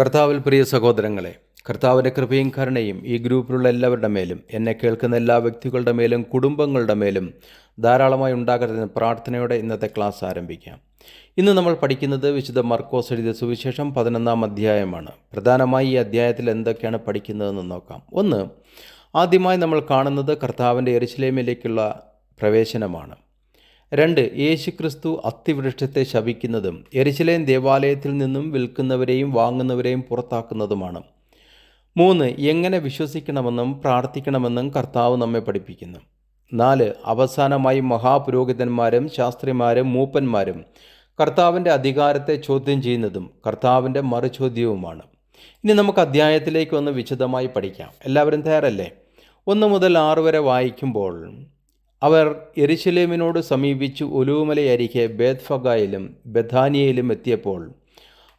കർത്താവിൽ പ്രിയ സഹോദരങ്ങളെ കർത്താവിന്റെ കൃപയും കരുണയും ഈ ഗ്രൂപ്പിലുള്ള എല്ലാവരുടെ മേലും എന്നെ കേൾക്കുന്ന എല്ലാ വ്യക്തികളുടെ മേലും കുടുംബങ്ങളുടെ മേലും ധാരാളമായി ഉണ്ടാകരുതെന്ന് പ്രാർത്ഥനയോടെ ഇന്നത്തെ ക്ലാസ് ആരംഭിക്കാം. ഇന്ന് നമ്മൾ പഠിക്കുന്നത് വിശുദ്ധ മർക്കോസ് എഴുതിയ സുവിശേഷം പതിനൊന്നാം അധ്യായമാണ്. പ്രധാനമായി ഈ അധ്യായത്തിൽ എന്തൊക്കെയാണ് പഠിക്കുന്നതെന്ന് നോക്കാം. ഒന്ന് ആദ്യമായി നമ്മൾ കാണുന്നത് കർത്താവിന്റെ എരിശിലേമിലേക്കുള്ള പ്രവേശനമാണ്. രണ്ട് യേശുക്രിസ്തു അത്തിവൃക്ഷത്തെ ശപിക്കുന്നതും എരിശിലേം ദേവാലയത്തിൽ നിന്നും വിൽക്കുന്നവരെയും വാങ്ങുന്നവരെയും പുറത്താക്കുന്നതുമാണ്. മൂന്ന് എങ്ങനെ വിശ്വസിക്കണമെന്നും പ്രാർത്ഥിക്കണമെന്നും കർത്താവ് നമ്മെ പഠിപ്പിക്കുന്നു. നാല് അവസാനമായി മഹാപുരോഹിതന്മാരും ശാസ്ത്രിമാരും മൂപ്പന്മാരും കർത്താവിന്റെ അധികാരത്തെ ചോദ്യം ചെയ്യുന്നതും കർത്താവിന്റെ മറുചോദ്യവുമാണ്. ഇനി നമുക്ക് അധ്യായത്തിലേക്ക് ഒന്ന് വിശദമായി പഠിക്കാം. എല്ലാവരും തയ്യാറല്ലേ? ഒന്ന് മുതൽ ആറ് വരെ വായിക്കുമ്പോൾ അവർ എരിശിലേമിനോട് സമീപിച്ചു ഒലുവുമലയരികെ ബേത്ഫഗായിലും ബഥാനിയയിലും എത്തിയപ്പോൾ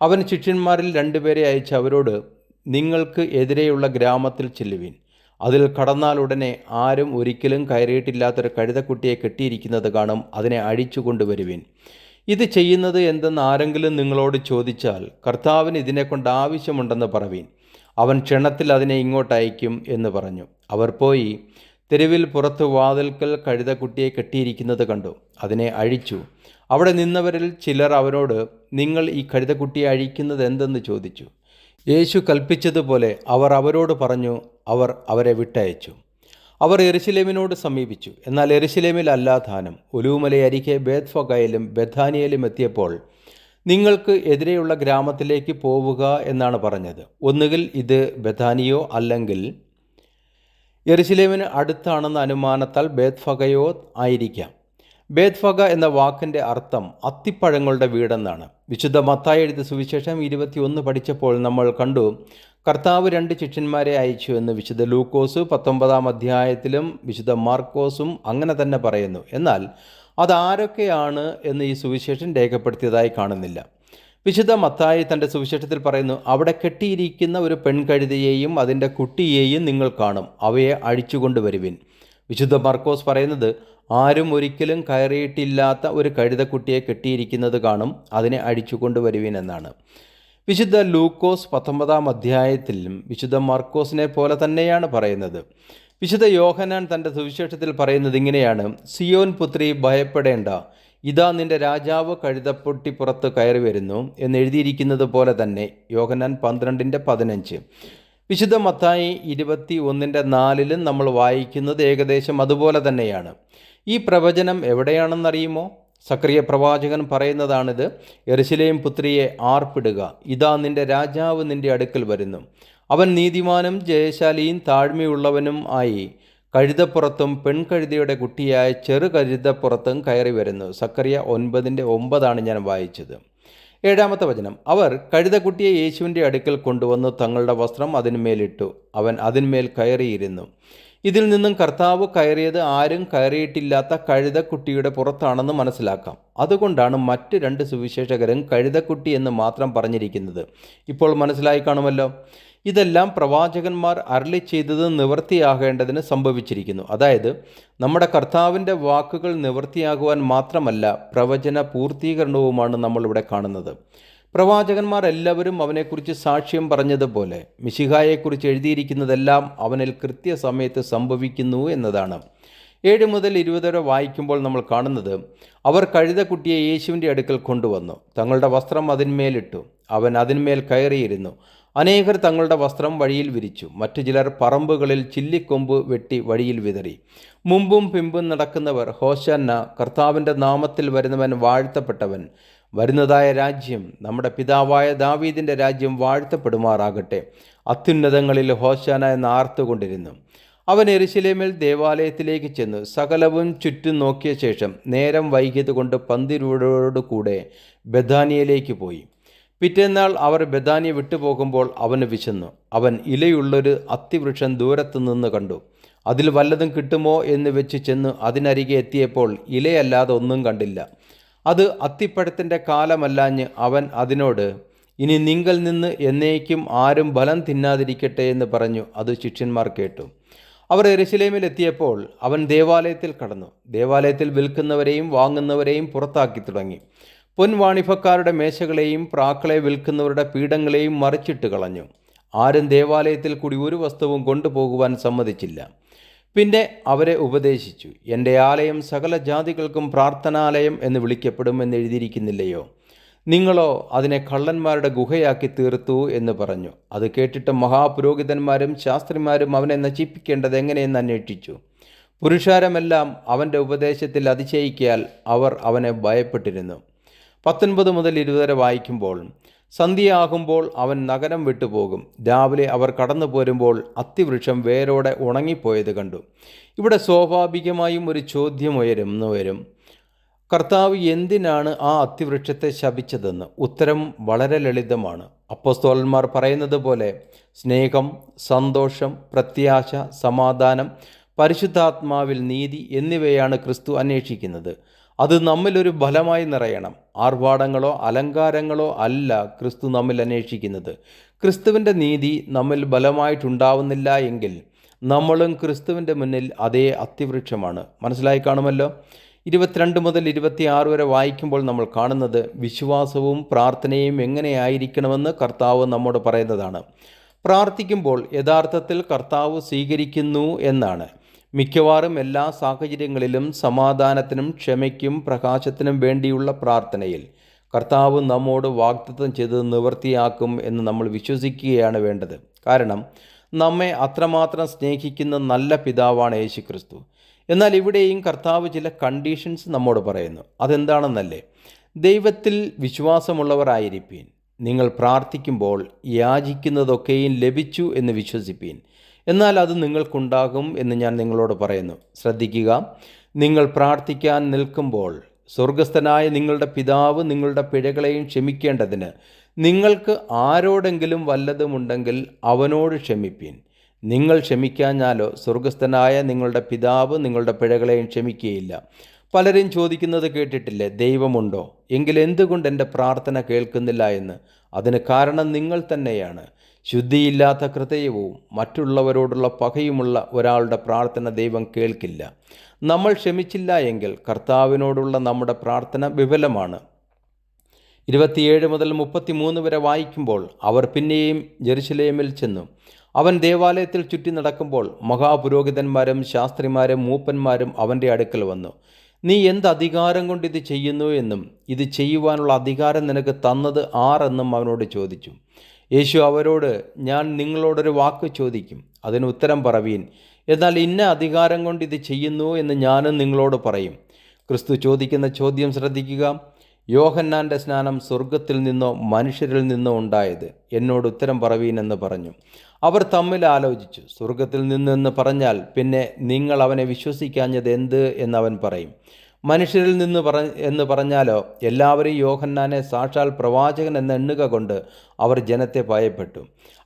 അവൻ ശിഷ്യന്മാരിൽ രണ്ടുപേരെ അയച്ച് അവരോട് നിങ്ങൾക്ക് എതിരെയുള്ള ഗ്രാമത്തിൽ ചെല്ലുവിൻ. അതിൽ കടന്നാലുടനെ ആരും ഒരിക്കലും കയറിയിട്ടില്ലാത്തൊരു കഴുതക്കുട്ടിയെ കെട്ടിയിരിക്കുന്നത് കാണും. അതിനെ അഴിച്ചു കൊണ്ടുവരുവിൻ. ഇത് ചെയ്യുന്നത് എന്തെന്ന് ആരെങ്കിലും നിങ്ങളോട് ചോദിച്ചാൽ കർത്താവിന് ഇതിനെക്കൊണ്ട് ആവശ്യമുണ്ടെന്ന് പറവീൻ. അവൻ ക്ഷണത്തിൽ അതിനെ ഇങ്ങോട്ടയക്കും എന്ന് പറഞ്ഞു. അവർ പോയി തെരുവിൽ പുറത്ത് വാതിൽക്കൽ കഴുതക്കുട്ടിയെ കെട്ടിയിരിക്കുന്നത് കണ്ടു. അതിനെ അഴിച്ചു. അവിടെ നിന്നവരിൽ ചിലർ അവരോട് നിങ്ങൾ ഈ കഴുതക്കുട്ടിയെ അഴിക്കുന്നത് എന്തെന്ന് ചോദിച്ചു. യേശു കൽപ്പിച്ചതുപോലെ അവർ അവരോട് പറഞ്ഞു അവർ അവരെ വിട്ടയച്ചു. അവർ എരുശിലേമിനോട് സമീപിച്ചു. എന്നാൽ എരുശിലേമിൽ അല്ലാതാനും ഒലുവുമലയരികെ ബേത്ഫഗയിലും ബഥാനിയയിലും എത്തിയപ്പോൾ നിങ്ങൾക്ക് എതിരെയുള്ള ഗ്രാമത്തിലേക്ക് പോവുക എന്നാണ് പറഞ്ഞത്. ഒന്നുകിൽ ഇത് ബഥാനിയോ അല്ലെങ്കിൽ യെറുശലേമിന് അടുത്താണെന്ന അനുമാനത്താൽ ബേത്ഫഗയോ ആയിരിക്കാം. ബേത്ഫഗ എന്ന വാക്കിന്റെ അർത്ഥം അത്തിപ്പഴങ്ങളുടെ വീടെന്നാണ്. വിശുദ്ധ മത്തായി എഴുതിയ സുവിശേഷം ഇരുപത്തിയൊന്ന് പഠിച്ചപ്പോൾ നമ്മൾ കണ്ടു കർത്താവ് രണ്ട് ശിഷ്യന്മാരെ അയച്ചു എന്ന് വിശുദ്ധ ലൂക്കോസ് പത്തൊമ്പതാം അധ്യായത്തിലും വിശുദ്ധ മാർക്കോസും അങ്ങനെ തന്നെ പറയുന്നു. എന്നാൽ അതാരൊക്കെയാണ് എന്ന് ഈ സുവിശേഷം രേഖപ്പെടുത്തിയതായി കാണുന്നില്ല. വിശുദ്ധ മത്തായി തന്റെ സുവിശേഷത്തിൽ പറയുന്നു അവിടെ കെട്ടിയിരിക്കുന്ന ഒരു പെൺകഴുതയെയും അതിന്റെ കുട്ടിയെയും നിങ്ങൾ കാണും അവയെ അഴിച്ചുകൊണ്ടുവരുവിൻ. വിശുദ്ധ മർക്കോസ് പറയുന്നത് ആരും ഒരിക്കലും കയറിയിട്ടില്ലാത്ത ഒരു കഴുതക്കുട്ടിയെ കെട്ടിയിരിക്കുന്നത് കാണും അതിനെ അഴിച്ചുകൊണ്ടുവരുവിൻ എന്നാണ്. വിശുദ്ധ ലൂക്കോസ് പത്തൊമ്പതാം അധ്യായത്തിലും വിശുദ്ധ മർക്കോസിനെ പോലെ തന്നെയാണ് പറയുന്നത്. വിശുദ്ധ യോഹനാൻ തന്റെ സുവിശേഷത്തിൽ പറയുന്നത് ഇങ്ങനെയാണ് സിയോൻ പുത്രി ഭയപ്പെടേണ്ട ഇതാ നിന്റെ രാജാവ് കഴുതപ്പൊട്ടി പുറത്ത് കയറി വരുന്നു എന്ന് എഴുതിയിരിക്കുന്നത് പോലെ തന്നെ യോഹനാൻ പന്ത്രണ്ടിന്റെ പതിനഞ്ച്. വിശുദ്ധ മത്തായി ഇരുപത്തി ഒന്നിന്റെ നാലിലും നമ്മൾ വായിക്കുന്നത് ഏകദേശം അതുപോലെ തന്നെയാണ്. ഈ പ്രവചനം എവിടെയാണെന്നറിയുമോ? സക്രിയ പ്രവാചകൻ പറയുന്നതാണിത്. എറിശിലേയും പുത്രിയെ ആർപ്പിടുക. ഇതാ നിന്റെ രാജാവ് നിന്റെ അടുക്കൽ വരുന്നു. അവൻ നീതിമാനും ജയശാലിയും താഴ്മയുള്ളവനും ആയി. കഴുതപ്പുറത്തും പെൺകഴുതയുടെ കുട്ടിയായ ചെറു കഴുതപ്പുറത്തും കയറി വരുന്നു. സക്കറിയ ഒൻപതിന്റെ ഒമ്പതാണ് ഞാൻ വായിച്ചത്. ഏഴാമത്തെ വചനം. അവർ കഴുതക്കുട്ടിയെ യേശുവിന്റെ അടുക്കൽ കൊണ്ടുവന്ന് തങ്ങളുടെ വസ്ത്രം അതിന്മേലിട്ടു. അവൻ അതിന്മേൽ കയറിയിരുന്നു. ഇതിൽ നിന്നും കർത്താവ് കയറിയത് ആരും കയറിയിട്ടില്ലാത്ത കഴുതക്കുട്ടിയുടെ പുറത്താണെന്ന് മനസ്സിലാക്കാം. അതുകൊണ്ടാണ് മറ്റ് രണ്ട് സുവിശേഷകരും കഴുതക്കുട്ടി എന്ന് മാത്രം പറഞ്ഞിരിക്കുന്നത്. ഇപ്പോൾ മനസ്സിലായി കാണുമല്ലോ. ഇതെല്ലാം പ്രവാചകന്മാർ അരളി ചെയ്തത് നിവൃത്തിയാകേണ്ടതിന് സംഭവിച്ചിരിക്കുന്നു. അതായത് നമ്മുടെ കർത്താവിന്റെ വാക്കുകൾ നിവൃത്തിയാകുവാൻ മാത്രമല്ല പ്രവചന പൂർത്തീകരണവുമാണ് നമ്മളിവിടെ കാണുന്നത്. പ്രവാചകന്മാർ എല്ലാവരും അവനെക്കുറിച്ച് സാക്ഷ്യം പറഞ്ഞതുപോലെ മിശിഹായെക്കുറിച്ച് എഴുതിയിരിക്കുന്നതെല്ലാം അവനിൽ കൃത്യസമയത്ത് സംഭവിക്കുന്നു എന്നതാണ്. ഏഴ് മുതൽ ഇരുപത് വരെ വായിക്കുമ്പോൾ നമ്മൾ കാണുന്നത് അവർ കഴുതക്കുട്ടിയെ യേശുവിന്റെ അടുക്കൽ കൊണ്ടുവന്നു. തങ്ങളുടെ വസ്ത്രം അതിന്മേലിട്ടു. അവൻ അതിന്മേൽ കയറിയിരുന്നു. അനേകർ തങ്ങളുടെ വസ്ത്രം വഴിയിൽ വിരിച്ചു. മറ്റു ചിലർ പറമ്പുകളിൽ ചില്ലിക്കൊമ്പ് വെട്ടി വഴിയിൽ വിതറി. മുമ്പും പിമ്പും നടക്കുന്നവർ ഹോശന്ന കർത്താവിന്റെ നാമത്തിൽ വരുന്നവൻ വാഴ്ത്തപ്പെട്ടവൻ വരുന്നതായ രാജ്യം നമ്മുടെ പിതാവായ ദാവീദിന്റെ രാജ്യം വാഴ്ത്തപ്പെടുമാറാകട്ടെ. അത്യുന്നതങ്ങളിൽ ഹോശാന എന്ന് ആർത്തുകൊണ്ടിരുന്നു. അവൻ എരിശിലേമിൽ ദേവാലയത്തിലേക്ക് ചെന്ന് സകലവും ചുറ്റും നോക്കിയ ശേഷം നേരം വൈകിയത് കൊണ്ട് പന്തിരോടോടു കൂടെ ബദാനിയയിലേക്ക് പോയി. പിറ്റേന്നാൾ അവർ ബദാനിയ വിട്ടുപോകുമ്പോൾ അവന് വിശന്നു. അവൻ ഇലയുള്ളൊരു അത്തിവൃക്ഷം ദൂരത്തു നിന്ന് കണ്ടു. അതിൽ വല്ലതും കിട്ടുമോ എന്ന് വെച്ച് ചെന്ന് അതിനരികെ എത്തിയപ്പോൾ ഇലയല്ലാതെ ഒന്നും കണ്ടില്ല. അത് അത്തിപ്പഴത്തിന്റെ കാലമല്ലാഞ്ഞ് അവൻ അതിനോട് ഇനി നിങ്ങൾ നിന്ന് എന്നേക്കും ആരും ബലം തിന്നാതിരിക്കട്ടെ എന്ന് പറഞ്ഞു. അത് ശിഷ്യന്മാർ കേട്ടു. അവർ എരിശിലേമിലെത്തിയപ്പോൾ അവൻ ദേവാലയത്തിൽ കടന്നു. ദേവാലയത്തിൽ വിൽക്കുന്നവരെയും വാങ്ങുന്നവരെയും പുറത്താക്കി തുടങ്ങി. പൊൻവാണിഭക്കാരുടെ മേശകളെയും പ്രാക്കളെ വിൽക്കുന്നവരുടെ പീഠങ്ങളെയും മറിച്ചിട്ട് കളഞ്ഞു. ആരും ദേവാലയത്തിൽ കൂടി ഒരു വസ്തുവും കൊണ്ടുപോകുവാൻ സമ്മതിച്ചില്ല. പിന്നെ അവരെ ഉപദേശിച്ചു എന്റെ ആലയം സകല ജാതികൾക്കും പ്രാർത്ഥനാലയം എന്ന് വിളിക്കപ്പെടും എന്ന് എഴുതിയിരിക്കുന്നില്ലയോ? നിങ്ങളോ അതിനെ കള്ളന്മാരുടെ ഗുഹയാക്കി തീർത്തു എന്ന് പറഞ്ഞു. അത് കേട്ടിട്ട് മഹാപുരോഹിതന്മാരും ശാസ്ത്രിമാരും അവനെ നശിപ്പിക്കേണ്ടത് എങ്ങനെയെന്ന് അന്വേഷിച്ചു. പുരുഷാരമെല്ലാം അവന്റെ ഉപദേശത്തിൽ അതിശയിക്കാൽ അവർ അവനെ ഭയപ്പെട്ടിരുന്നു. പത്തൊൻപത് മുതൽ ഇരുപതര വായിക്കുമ്പോൾ സന്ധ്യയാകുമ്പോൾ അവൻ നഗരം വിട്ടുപോകും. രാവിലെ അവർ കടന്നു പോരുമ്പോൾ അത്തിവൃക്ഷം വേരോടെ ഉണങ്ങിപ്പോയത് കണ്ടു. ഇവിടെ സ്വാഭാവികമായും ഒരു ചോദ്യം ഉയരുന്നു വരും. കർത്താവ് എന്തിനാണ് ആ അത്തിവൃക്ഷത്തെ ശപിച്ചതെന്ന്? ഉത്തരം വളരെ ലളിതമാണ്. അപ്പോസ്തോലന്മാർ പറയുന്നത് പോലെ സ്നേഹം സന്തോഷം പ്രത്യാശ സമാധാനം പരിശുദ്ധാത്മാവിൽ നീതി എന്നിവയാണ് ക്രിസ്തു അന്വേഷിക്കുന്നത്. അത് നമ്മിലൊരു ഫലമായി നിറയണം. ആർഭാടങ്ങളോ അലങ്കാരങ്ങളോ അല്ല ക്രിസ്തു നമ്മിൽ അന്വേഷിക്കുന്നത്. ക്രിസ്തുവിന്റെ നീതി നമ്മിൽ ബലമായിട്ടുണ്ടാവുന്നില്ല എങ്കിൽ നമ്മളും ക്രിസ്തുവിന്റെ മുന്നിൽ അതേ അത്തിവൃക്ഷമാണ് മനസ്സിലായി കാണുമല്ലോ? ഇരുപത്തിരണ്ട് മുതൽ ഇരുപത്തിയാറ് വരെ വായിക്കുമ്പോൾ നമ്മൾ കാണുന്നത് വിശ്വാസവും പ്രാർത്ഥനയും എങ്ങനെയായിരിക്കണമെന്ന് കർത്താവ് നമ്മോട് പറയുന്നതാണ്. പ്രാർത്ഥിക്കുമ്പോൾ യഥാർത്ഥത്തിൽ കർത്താവ് സ്വീകരിക്കുന്നു എന്നാണ്. മിക്കവാറും എല്ലാ സാഹചര്യങ്ങളിലും സമാധാനത്തിനും ക്ഷമയ്ക്കും പ്രകാശത്തിനും വേണ്ടിയുള്ള പ്രാർത്ഥനയിൽ കർത്താവ് നമ്മോട് വാഗ്ദത്തം ചെയ്ത് നിവർത്തിയാക്കും എന്ന് നമ്മൾ വിശ്വസിക്കുകയാണ് വേണ്ടത്. കാരണം നമ്മെ അത്രമാത്രം സ്നേഹിക്കുന്ന നല്ല പിതാവാണ് യേശു ക്രിസ്തു എന്നാൽ ഇവിടെയും കർത്താവ് ചില കണ്ടീഷൻസ് നമ്മോട് പറയുന്നു. അതെന്താണെന്നല്ലേ? ദൈവത്തിൽ വിശ്വാസമുള്ളവരായിരിക്കീൻ നിങ്ങൾ പ്രാർത്ഥിക്കുമ്പോൾ യാചിക്കുന്നതൊക്കെയും ലഭിച്ചു എന്ന് വിശ്വസിപ്പീൻ. എന്നാൽ അത് നിങ്ങൾക്കുണ്ടാകും എന്ന് ഞാൻ നിങ്ങളോട് പറയുന്നു. ശ്രദ്ധിക്കുക. നിങ്ങൾ പ്രാർത്ഥിക്കാൻ നിൽക്കുമ്പോൾ സ്വർഗസ്ഥനായ നിങ്ങളുടെ പിതാവ് നിങ്ങളുടെ പിഴകളെയും ക്ഷമിക്കേണ്ടതിന് നിങ്ങൾക്ക് ആരോടെങ്കിലും വല്ലതുമുണ്ടെങ്കിൽ അവനോട് ക്ഷമിപ്പിൻ. നിങ്ങൾ ക്ഷമിക്കാഞ്ഞാലോ സ്വർഗസ്ഥനായ നിങ്ങളുടെ പിതാവ് നിങ്ങളുടെ പിഴകളെയും ക്ഷമിക്കുകയില്ല. പലരും ചോദിക്കുന്നത് കേട്ടിട്ടില്ലേ ദൈവമുണ്ടോ? എങ്കിൽ എന്തുകൊണ്ട് എന്റെ പ്രാർത്ഥന കേൾക്കുന്നില്ല എന്ന്? അതിന് കാരണം നിങ്ങൾ തന്നെയാണ്. ശുദ്ധിയില്ലാത്ത ഹൃദയവും മറ്റുള്ളവരോടുള്ള പകയുമുള്ള ഒരാളുടെ പ്രാർത്ഥന ദൈവം കേൾക്കില്ല. നമ്മൾ ക്ഷമിച്ചില്ല എങ്കിൽ കർത്താവിനോടുള്ള നമ്മുടെ പ്രാർത്ഥന വിഫലമാണ്. ഇരുപത്തിയേഴ് മുതൽ മുപ്പത്തിമൂന്ന് വരെ വായിക്കുമ്പോൾ അവർ പിന്നെയും ജെറുസലേമിൽ ചെന്നു. അവൻ ദേവാലയത്തിൽ ചുറ്റി നടക്കുമ്പോൾ മഹാപുരോഹിതന്മാരും ശാസ്ത്രിമാരും മൂപ്പന്മാരും അവന്റെ അടുക്കൽ വന്നു. നീ എന്ത് അധികാരം കൊണ്ട് ഇത് ചെയ്യുന്നു എന്നും ഇത് ചെയ്യുവാനുള്ള അധികാരം നിനക്ക് തന്നത് ആരെന്നും അവനോട് ചോദിച്ചു. യേശു അവരോട് ഞാൻ നിങ്ങളോടൊരു വാക്ക് ചോദിക്കും അതിന് ഉത്തരം പറവീൻ. എന്നാൽ ഇന്ന അധികാരം കൊണ്ട് ഇത് ചെയ്യുന്നു എന്ന് ഞാനും നിങ്ങളോട് പറയും. ക്രിസ്തു ചോദിക്കുന്ന ചോദ്യം ശ്രദ്ധിക്കുക. യോഹന്നാന്റെ സ്നാനം സ്വർഗത്തിൽ നിന്നോ മനുഷ്യരിൽ നിന്നോ ഉണ്ടായത് എന്നോട് ഉത്തരം പറവീനെന്ന് പറഞ്ഞു. അവർ തമ്മിൽ ആലോചിച്ചു. സ്വർഗത്തിൽ നിന്നെന്ന് പറഞ്ഞാൽ പിന്നെ നിങ്ങൾ അവനെ വിശ്വസിക്കാഞ്ഞത് എന്ത് എന്നവൻ പറയും. മനുഷ്യരിൽ നിന്ന് പറ എന്ന് പറഞ്ഞാലോ എല്ലാവരും യോഹന്നാനെ സാക്ഷാൽ പ്രവാചകൻ എന്ന് എണ്ണുക കൊണ്ട് അവർ ജനത്തെ ഭയപ്പെട്ടു.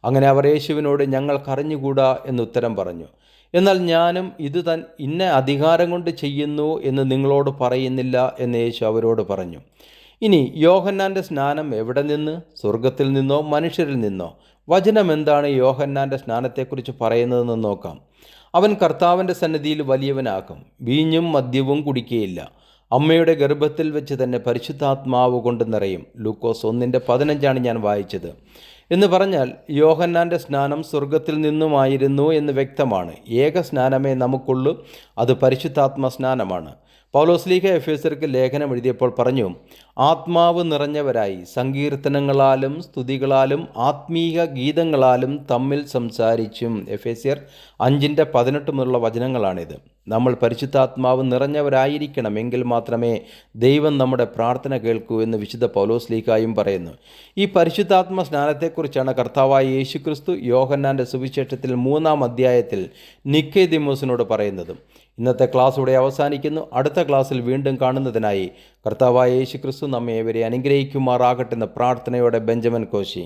അങ്ങനെ അവർ യേശുവിനോട് ഞങ്ങൾക്കറിഞ്ഞുകൂടാ എന്ന് ഉത്തരം പറഞ്ഞു. എന്നാൽ ഞാനും ഇത് തൻ ഇന്ന അധികാരം കൊണ്ട് ചെയ്യുന്നു എന്ന് നിങ്ങളോട് പറയുന്നില്ല എന്ന് യേശു അവരോട് പറഞ്ഞു. ഇനി യോഹന്നാന്റെ സ്നാനം എവിടെ നിന്ന്? സ്വർഗത്തിൽ നിന്നോ? മനുഷ്യരിൽ നിന്നോ? വചനം എന്താണ് യോഹന്നാന്റെ സ്നാനത്തെക്കുറിച്ച് പറയുന്നതെന്ന് നോക്കാം. അവൻ കർത്താവിന്റെ സന്നിധിയിൽ വലിയവനാക്കും വീഞ്ഞും മദ്യവും കുടിക്കുകയില്ല അമ്മയുടെ ഗർഭത്തിൽ വെച്ച് തന്നെ പരിശുദ്ധാത്മാവ് കൊണ്ട് നിറയും. ലൂക്കോസ് ഒന്നിന്റെ പതിനഞ്ചാണ് ഞാൻ വായിച്ചത്. എന്ന് പറഞ്ഞാൽ യോഹന്നാന്റെ സ്നാനം സ്വർഗത്തിൽ നിന്നുമായിരുന്നു എന്ന് വ്യക്തമാണ്. ഏക സ്നാനമേ നമുക്കുള്ളൂ അത് പരിശുദ്ധാത്മ സ്നാനമാണ്. പൗലോസ്ലീഹ എഫേസർക്ക് ലേഖനം എഴുതിയപ്പോൾ പറഞ്ഞു ആത്മാവ് നിറഞ്ഞവരായി സങ്കീർത്തനങ്ങളാലും സ്തുതികളാലും ആത്മീക ഗീതങ്ങളാലും തമ്മിൽ സംസാരിച്ചും. എഫേസ്യർ അഞ്ചിന്റെ പതിനെട്ട് മുതലുള്ള വചനങ്ങളാണിത്. നമ്മൾ പരിശുദ്ധാത്മാവ് നിറഞ്ഞവരായിരിക്കണം എങ്കിൽ മാത്രമേ ദൈവം നമ്മുടെ പ്രാർത്ഥന കേൾക്കൂ എന്ന് വിശുദ്ധ പൗലോസ് ലീക്കായും പറയുന്നു. ഈ പരിശുദ്ധാത്മ സ്നാനത്തെക്കുറിച്ചാണ് കർത്താവായ യേശുക്രിസ്തു യോഹന്നാന്റെ സുവിശേഷത്തിൽ മൂന്നാം അധ്യായത്തിൽ നിക്കേ ദിമോസിനോട് പറയുന്നതും. ഇന്നത്തെ ക്ലാസ് ഇവിടെ അവസാനിക്കുന്നു. അടുത്ത ക്ലാസ്സിൽ വീണ്ടും കാണുന്നതിനായി കർത്താവായ യേശുക്രിസ്തു നമ്മെ ഇവരെ അനുഗ്രഹിക്കുമാറാകട്ടെ എന്ന പ്രാർത്ഥനയോടെ ബെഞ്ചമിൻ കോശി.